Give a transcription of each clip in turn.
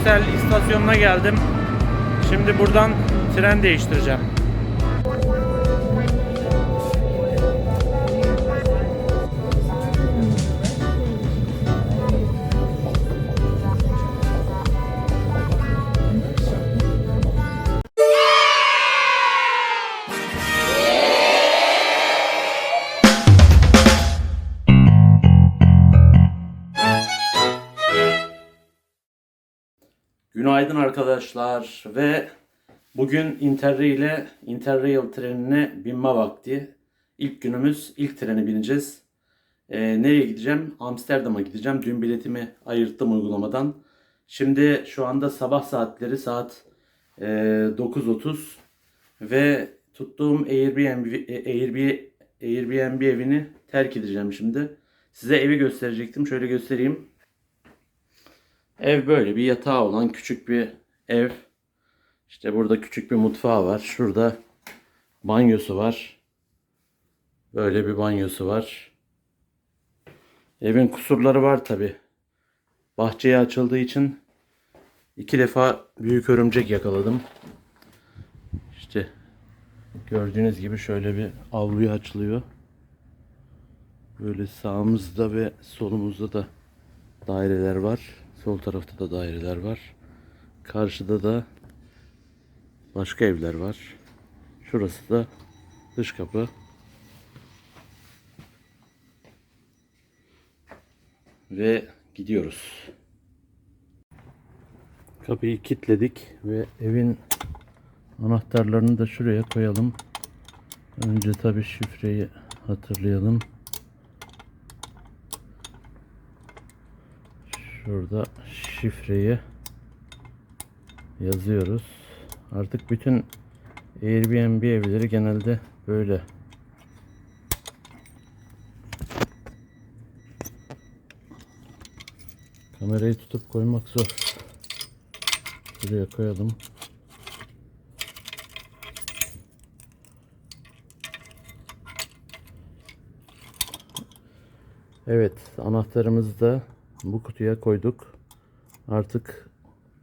Brüksel istasyonuna geldim. Şimdi buradan tren değiştireceğim. Günaydın arkadaşlar ve bugün Interrail ile Interrail trenine binme vakti. İlk günümüz ilk trene bineceğiz. Ee, nereye gideceğim? Amsterdam'a gideceğim. Dün biletimi ayırttım uygulamadan. Şimdi şu anda sabah saatleri saat e, 9.30 ve tuttuğum Airbnb, e, Airbnb, Airbnb evini terk edeceğim şimdi. Size evi gösterecektim. Şöyle göstereyim. Ev böyle bir yatağı olan küçük bir ev. İşte burada küçük bir mutfağı var. Şurada banyosu var. Böyle bir banyosu var. Evin kusurları var tabi. Bahçeye açıldığı için iki defa büyük örümcek yakaladım. İşte gördüğünüz gibi şöyle bir avluya açılıyor. Böyle sağımızda ve solumuzda da daireler var. Sol tarafta da daireler var. Karşıda da başka evler var. Şurası da dış kapı. Ve gidiyoruz. Kapıyı kilitledik ve evin anahtarlarını da şuraya koyalım. Önce tabii şifreyi hatırlayalım. Şurada şifreyi yazıyoruz. Artık bütün Airbnb evleri genelde böyle. Kamerayı tutup koymak zor. Şuraya koyalım. Evet, anahtarımızı da bu kutuya koyduk. Artık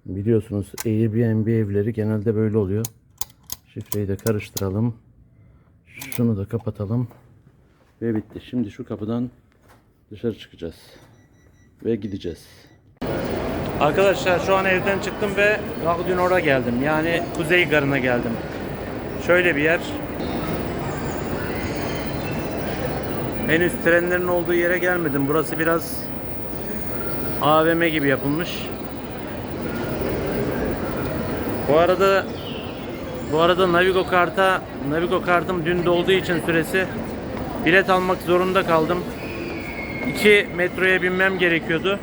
biliyorsunuz Airbnb evleri genelde böyle oluyor. Şifreyi de karıştıralım. Şunu da kapatalım. Ve bitti. Şimdi şu kapıdan dışarı çıkacağız. Ve gideceğiz. Arkadaşlar şu an evden çıktım ve Gare du Nord'a geldim. Yani Kuzey Garı'na geldim. Şöyle bir yer. Henüz trenlerin olduğu yere gelmedim. Burası biraz AVM gibi yapılmış. Bu arada bu arada Navigo karta Navigo kartım dün dolduğu için süresi bilet almak zorunda kaldım. İki metroya binmem gerekiyordu.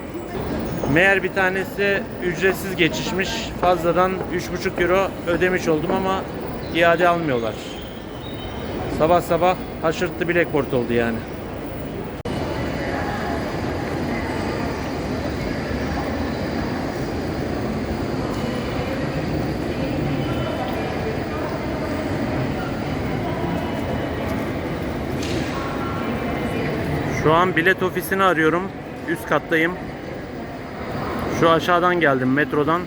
Meğer bir tanesi ücretsiz geçişmiş. Fazladan 3,5 euro ödemiş oldum ama iade almıyorlar. Sabah sabah haşırttı Blackboard oldu yani. Şu an bilet ofisini arıyorum. Üst kattayım. Şu aşağıdan geldim metrodan.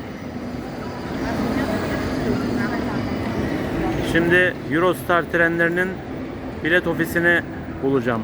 Şimdi Eurostar trenlerinin bilet ofisini bulacağım.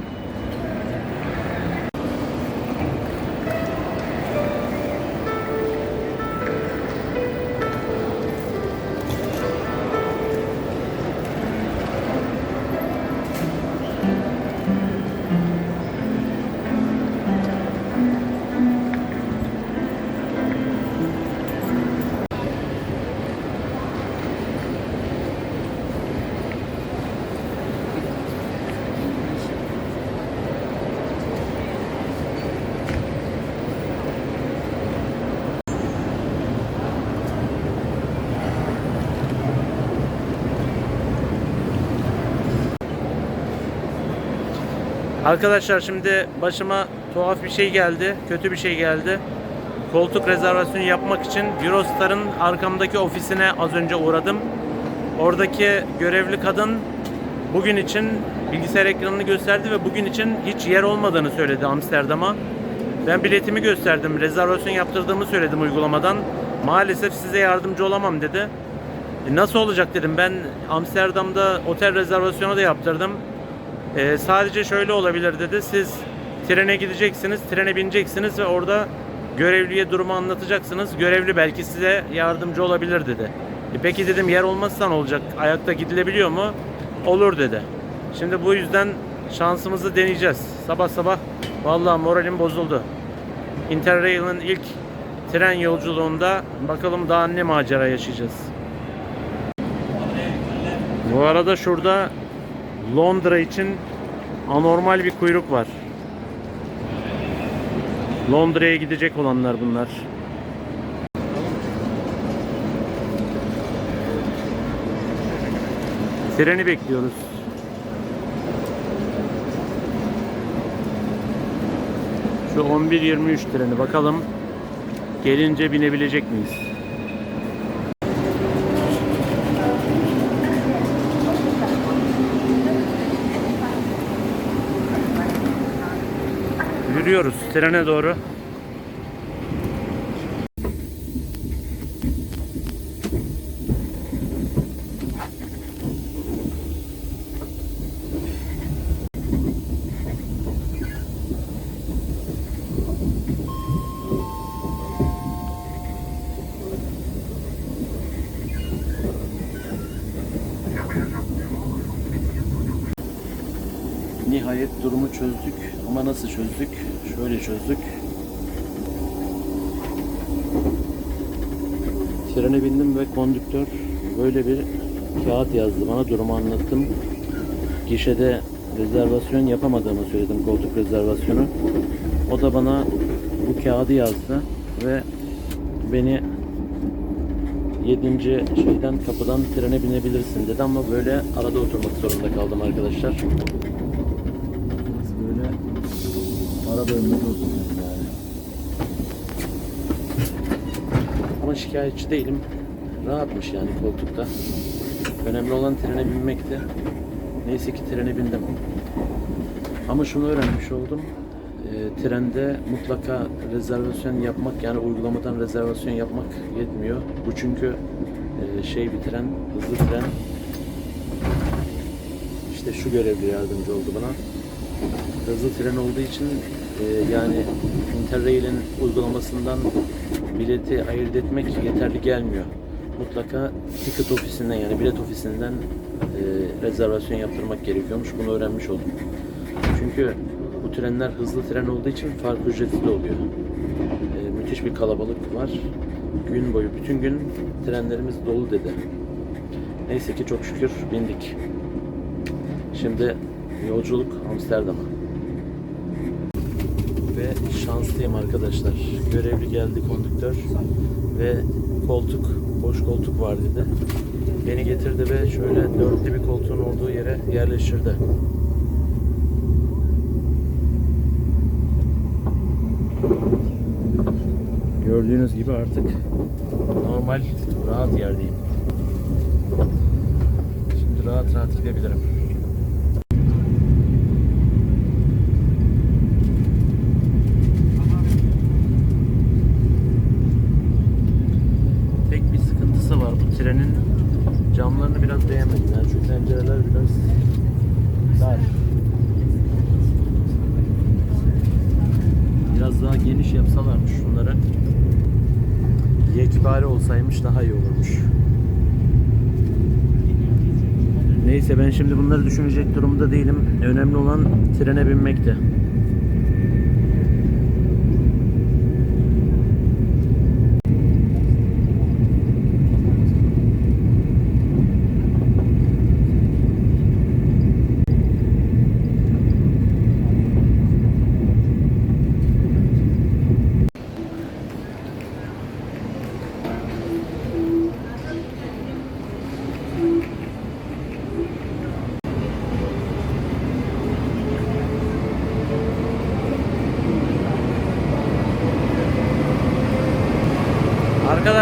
Arkadaşlar şimdi başıma tuhaf bir şey geldi. Kötü bir şey geldi. Koltuk rezervasyonu yapmak için Eurostar'ın arkamdaki ofisine az önce uğradım. Oradaki görevli kadın bugün için bilgisayar ekranını gösterdi ve bugün için hiç yer olmadığını söyledi Amsterdam'a. Ben biletimi gösterdim. Rezervasyon yaptırdığımı söyledim uygulamadan. Maalesef size yardımcı olamam dedi. E, nasıl olacak dedim. Ben Amsterdam'da otel rezervasyonu da yaptırdım. E, sadece şöyle olabilir dedi. Siz trene gideceksiniz, trene bineceksiniz ve orada görevliye durumu anlatacaksınız. Görevli belki size yardımcı olabilir dedi. E, peki dedim yer olmazsa ne olacak? Ayakta gidilebiliyor mu? Olur dedi. Şimdi bu yüzden şansımızı deneyeceğiz. Sabah sabah vallahi moralim bozuldu. Interrail'in ilk tren yolculuğunda bakalım daha ne macera yaşayacağız. Bu arada şurada Londra için anormal bir kuyruk var. Londra'ya gidecek olanlar bunlar. Treni bekliyoruz. Şu 11.23 treni bakalım gelince binebilecek miyiz? Yürüyoruz trene doğru. Nihayet durumu çözdük. Ama nasıl çözdük? Çözdük. Trene bindim ve kondüktör böyle bir kağıt yazdı. Bana durumu anlattım. Gişede rezervasyon yapamadığımı söyledim. Koltuk rezervasyonu. O da bana bu kağıdı yazdı ve beni 7. şeyden kapıdan trene binebilirsin dedi ama böyle arada oturmak zorunda kaldım arkadaşlar. Böyle Ama şikayetçi değilim. Rahatmış yani koltukta. Önemli olan trene binmekti. Neyse ki trene bindim. Ama şunu öğrenmiş oldum. E, trende mutlaka rezervasyon yapmak yani uygulamadan rezervasyon yapmak yetmiyor. Bu çünkü e, şey bir tren, hızlı tren. İşte şu görevli yardımcı oldu bana. Hızlı tren olduğu için e, yani Interrail'in uygulamasından bileti ayırt etmek yeterli gelmiyor. Mutlaka ticket ofisinden yani bilet ofisinden e, rezervasyon yaptırmak gerekiyormuş. Bunu öğrenmiş oldum. Çünkü bu trenler hızlı tren olduğu için fark ücreti de oluyor. E, müthiş bir kalabalık var. Gün boyu, bütün gün trenlerimiz dolu dedi. Neyse ki çok şükür bindik. Şimdi yolculuk Amsterdam'a. Ve şanslıyım arkadaşlar. Görevli geldi kondüktör ve koltuk, boş koltuk var dedi. Beni getirdi ve şöyle dörtlü bir koltuğun olduğu yere yerleştirdi. Gördüğünüz gibi artık normal rahat yerdeyim. Şimdi rahat rahat gidebilirim. Tek bir sıkıntısı var bu trenin camlarını biraz beğenmedim. Yani şu pencereler biraz dar. Biraz daha geniş yapsalarmış şunları. Yekpare olsaymış daha iyi olurmuş. Neyse ben şimdi bunları düşünecek durumda değilim. Önemli olan trene binmekti.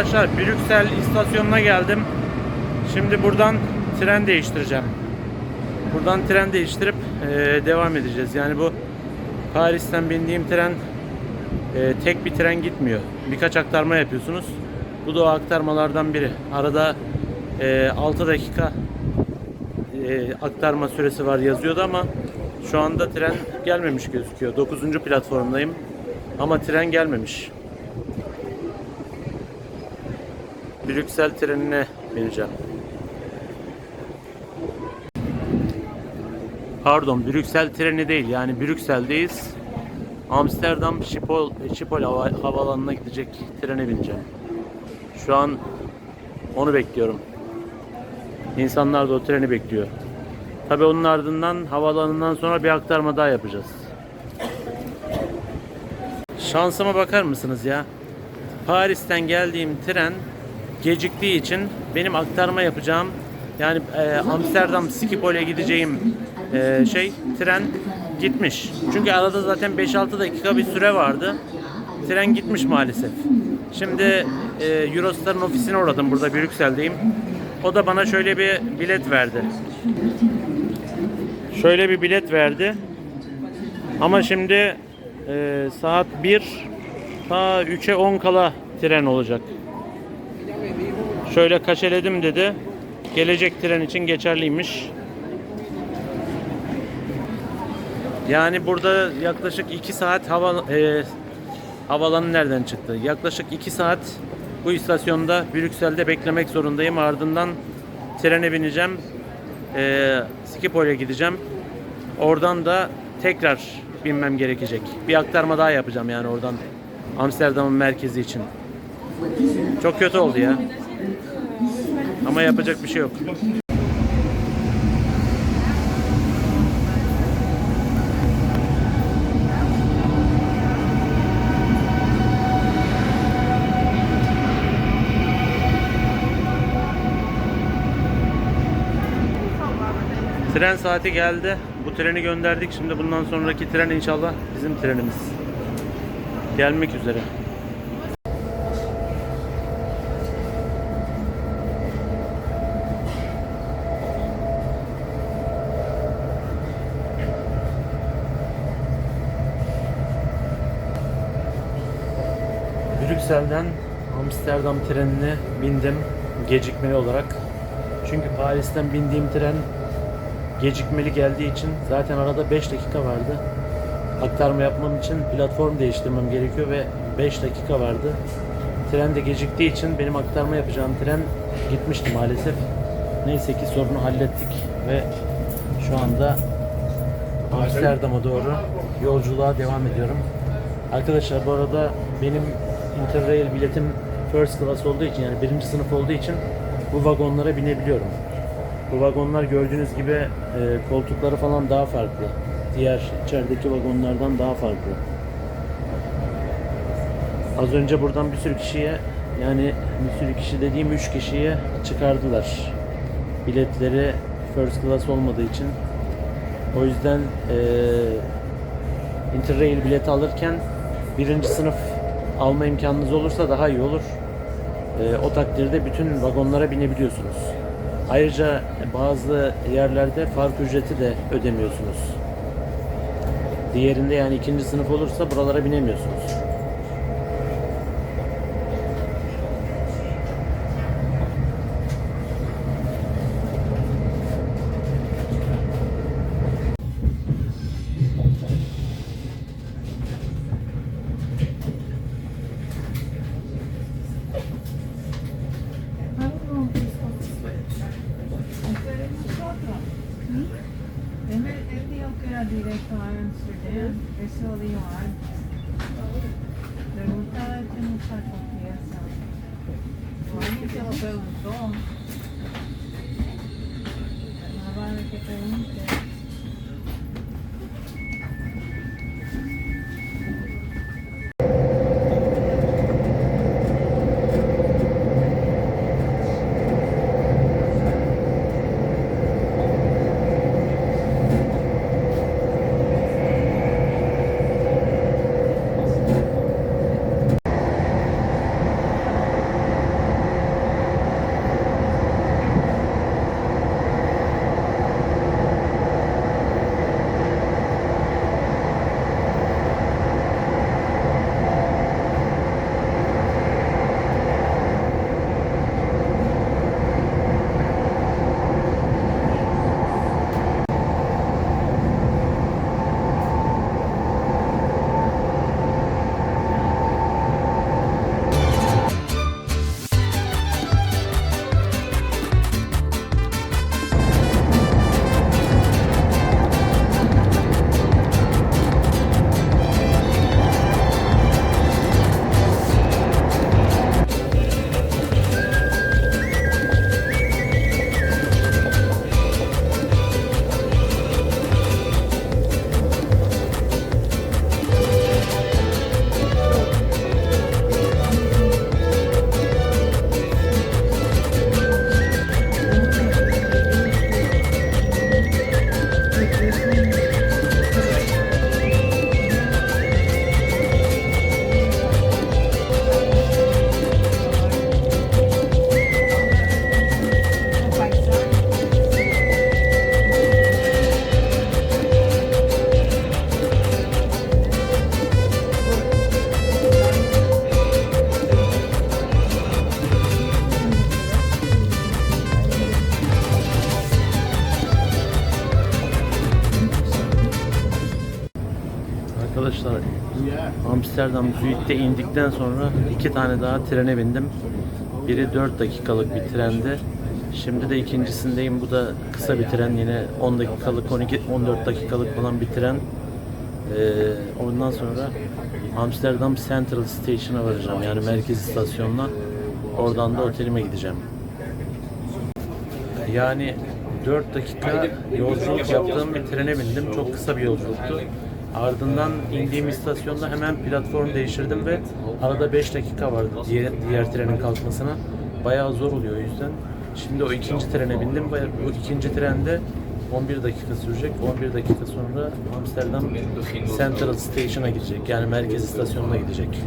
Arkadaşlar Brüksel istasyonuna geldim. Şimdi buradan tren değiştireceğim. Buradan tren değiştirip eee, devam edeceğiz. Yani bu Paris'ten bindiğim tren e, tek bir tren gitmiyor. Birkaç aktarma yapıyorsunuz. Bu da o aktarmalardan biri. Arada e, 6 dakika e, aktarma süresi var yazıyordu ama şu anda tren gelmemiş gözüküyor. 9. platformdayım ama tren gelmemiş. Brüksel trenine bineceğim. Pardon, Brüksel treni değil. Yani Brüksel'deyiz. Amsterdam Schiphol, Schiphol hava, havaalanına gidecek trene bineceğim. Şu an onu bekliyorum. İnsanlar da o treni bekliyor. Tabii onun ardından havaalanından sonra bir aktarma daha yapacağız. Şansıma bakar mısınız ya? Paris'ten geldiğim tren geciktiği için benim aktarma yapacağım yani e, Amsterdam Schiphol'e gideceğim e, şey tren gitmiş. Çünkü arada zaten 5-6 dakika bir süre vardı. Tren gitmiş maalesef. Şimdi e, Eurostar'ın ofisine uğradım burada Brüksel'deyim. O da bana şöyle bir bilet verdi. Şöyle bir bilet verdi. Ama şimdi e, saat 1 ta 3'e 10 kala tren olacak. Şöyle kaçeledim dedi. Gelecek tren için geçerliymiş. Yani burada yaklaşık 2 saat hava e, havalanı nereden çıktı? Yaklaşık 2 saat bu istasyonda Brüksel'de beklemek zorundayım. Ardından trene bineceğim. E, Schiphol'e gideceğim. Oradan da tekrar binmem gerekecek. Bir aktarma daha yapacağım yani oradan Amsterdam'ın merkezi için. Çok kötü oldu ya. Ama yapacak bir şey yok. Tren saati geldi. Bu treni gönderdik. Şimdi bundan sonraki tren inşallah bizim trenimiz. Gelmek üzere. Brüksel'den Amsterdam trenine bindim gecikmeli olarak. Çünkü Paris'ten bindiğim tren gecikmeli geldiği için zaten arada 5 dakika vardı. Aktarma yapmam için platform değiştirmem gerekiyor ve 5 dakika vardı. Tren de geciktiği için benim aktarma yapacağım tren gitmişti maalesef. Neyse ki sorunu hallettik ve şu anda Amsterdam'a doğru yolculuğa devam ediyorum. Arkadaşlar bu arada benim Interrail biletim first class olduğu için yani birinci sınıf olduğu için bu vagonlara binebiliyorum. Bu vagonlar gördüğünüz gibi e, koltukları falan daha farklı. Diğer içerideki vagonlardan daha farklı. Az önce buradan bir sürü kişiye yani bir sürü kişi dediğim 3 kişiye çıkardılar. Biletleri first class olmadığı için. O yüzden e, Interrail bileti alırken birinci sınıf alma imkanınız olursa daha iyi olur. E, o takdirde bütün vagonlara binebiliyorsunuz. Ayrıca bazı yerlerde fark ücreti de ödemiyorsunuz. Diğerinde yani ikinci sınıf olursa buralara binemiyorsunuz. Baba, kita Amsterdam Zuid'de indikten sonra iki tane daha trene bindim. Biri 4 dakikalık bir trendi. Şimdi de ikincisindeyim. Bu da kısa bir tren yine 10 dakikalık 12 14 dakikalık falan bir tren. Ee, ondan sonra Amsterdam Central Station'a varacağım. Yani merkez istasyonuna. Oradan da otelime gideceğim. Yani 4 dakika yolculuk yaptığım bir trene bindim. Çok kısa bir yolculuktu. Ardından indiğim istasyonda hemen platform değiştirdim ve arada 5 dakika vardı diğer, diğer trenin kalkmasına. Bayağı zor oluyor o yüzden. Şimdi o ikinci trene bindim. O ikinci trende 11 dakika sürecek. 11 dakika sonra Amsterdam Central Station'a gidecek. Yani merkez istasyonuna gidecek.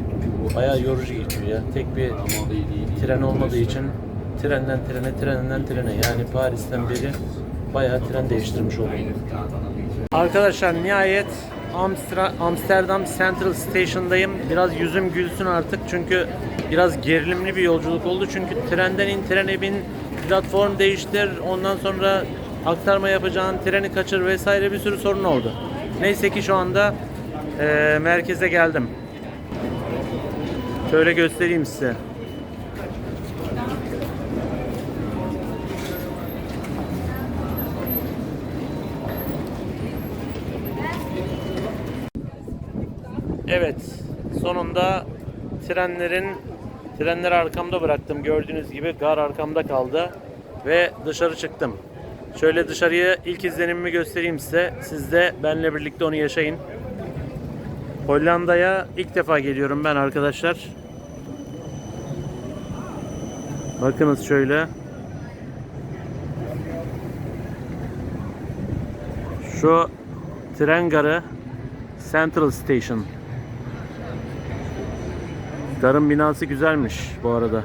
Bayağı yorucu geçiyor ya. Tek bir tren olmadığı için trenden trene, treninden trene yani Paris'ten beri bayağı tren değiştirmiş oldum. Arkadaşlar nihayet Amsterdam Central Station'dayım. Biraz yüzüm gülsün artık çünkü biraz gerilimli bir yolculuk oldu. Çünkü trenden in, trene bin, platform değiştir, ondan sonra aktarma yapacağın, treni kaçır vesaire bir sürü sorun oldu. Neyse ki şu anda eee, merkeze geldim. Şöyle göstereyim size. Evet, sonunda trenlerin trenleri arkamda bıraktım. Gördüğünüz gibi gar arkamda kaldı ve dışarı çıktım. Şöyle dışarıyı ilk izlenimimi göstereyim size. Siz de benimle birlikte onu yaşayın. Hollanda'ya ilk defa geliyorum ben arkadaşlar. Bakınız şöyle. Şu tren garı Central Station. Garın binası güzelmiş bu arada.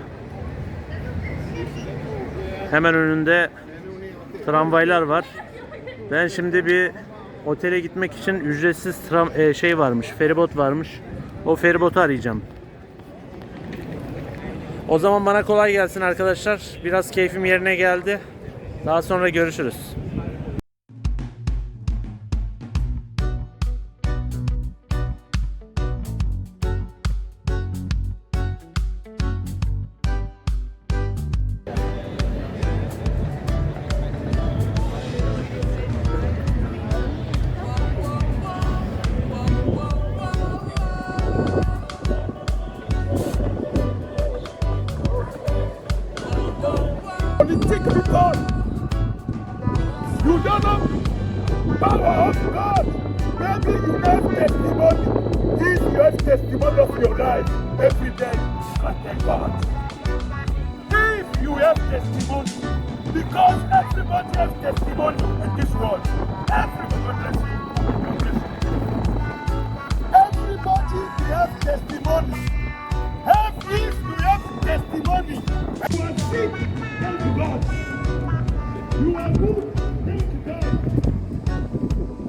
Hemen önünde tramvaylar var. Ben şimdi bir otele gitmek için ücretsiz tram e, şey varmış, feribot varmış. O feribotu arayacağım. O zaman bana kolay gelsin arkadaşlar. Biraz keyfim yerine geldi. Daha sonra görüşürüz. Politique du God. You don't know power of God. Maybe you have testimony. If you have testimony of your life every day, thank God. If you have testimony, because everybody has testimony in this world. Everybody, you. Everybody has testimony. Have if you have testimony. You are sick, thank you God. You are good, thank God.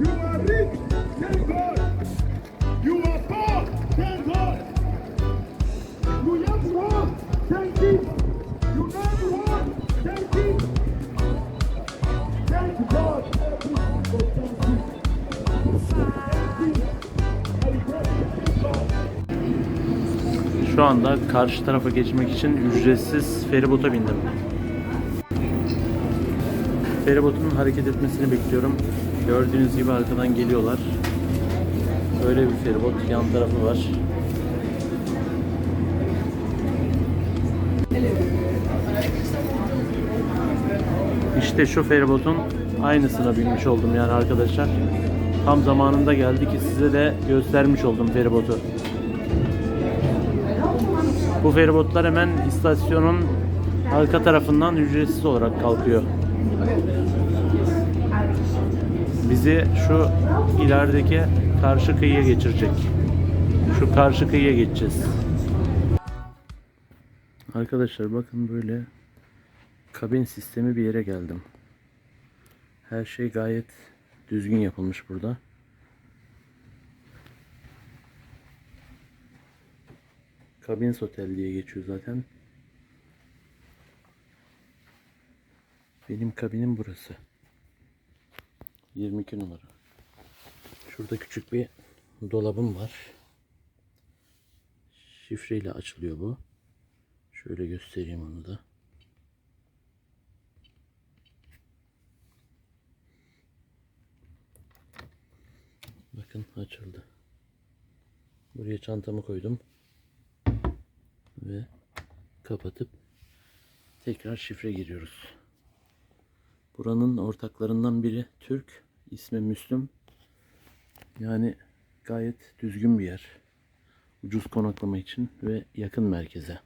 You are rich, thank God. You are poor, thank God. You have wrong, thank Him. You have wrong, thank Him. You. You. Thank God. Şu anda karşı tarafa geçmek için ücretsiz feribota bindim. Feribotun hareket etmesini bekliyorum. Gördüğünüz gibi arkadan geliyorlar. Böyle bir feribot. Yan tarafı var. İşte şu feribotun aynısına binmiş oldum yani arkadaşlar. Tam zamanında geldi ki size de göstermiş oldum feribotu. Bu feribotlar hemen istasyonun arka tarafından ücretsiz olarak kalkıyor. Bizi şu ilerideki karşı kıyıya geçirecek. Şu karşı kıyıya geçeceğiz. Arkadaşlar bakın böyle kabin sistemi bir yere geldim. Her şey gayet düzgün yapılmış burada. Kabins Otel diye geçiyor zaten. Benim kabinim burası. 22 numara. Şurada küçük bir dolabım var. Şifreyle açılıyor bu. Şöyle göstereyim onu da. Bakın açıldı. Buraya çantamı koydum. Ve kapatıp tekrar şifre giriyoruz. Buranın ortaklarından biri Türk, ismi Müslüm. Yani gayet düzgün bir yer. Ucuz konaklama için ve yakın merkeze.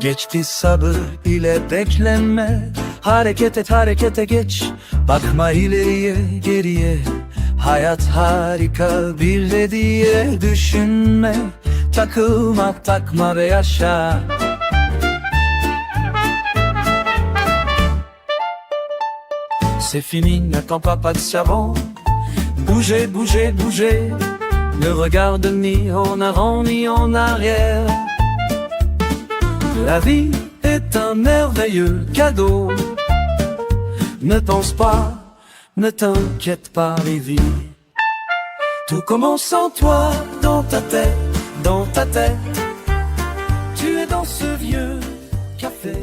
Geçti sabır ile beklenme. Hareket et harekete geç. Bakma ileriye geriye. Hayat harika bir hediye Düşünme. Takılma takma ve yaşa. C'est fini, n'attends pas, pas de savon. Bougez, bougez, bougez. Ne regarde ni en avant ni en arrière La vie est un merveilleux cadeau. Ne pense pas, ne t'inquiète pas, Lévi. Tout commence en toi, dans ta tête, dans ta tête. Tu es dans ce vieux café.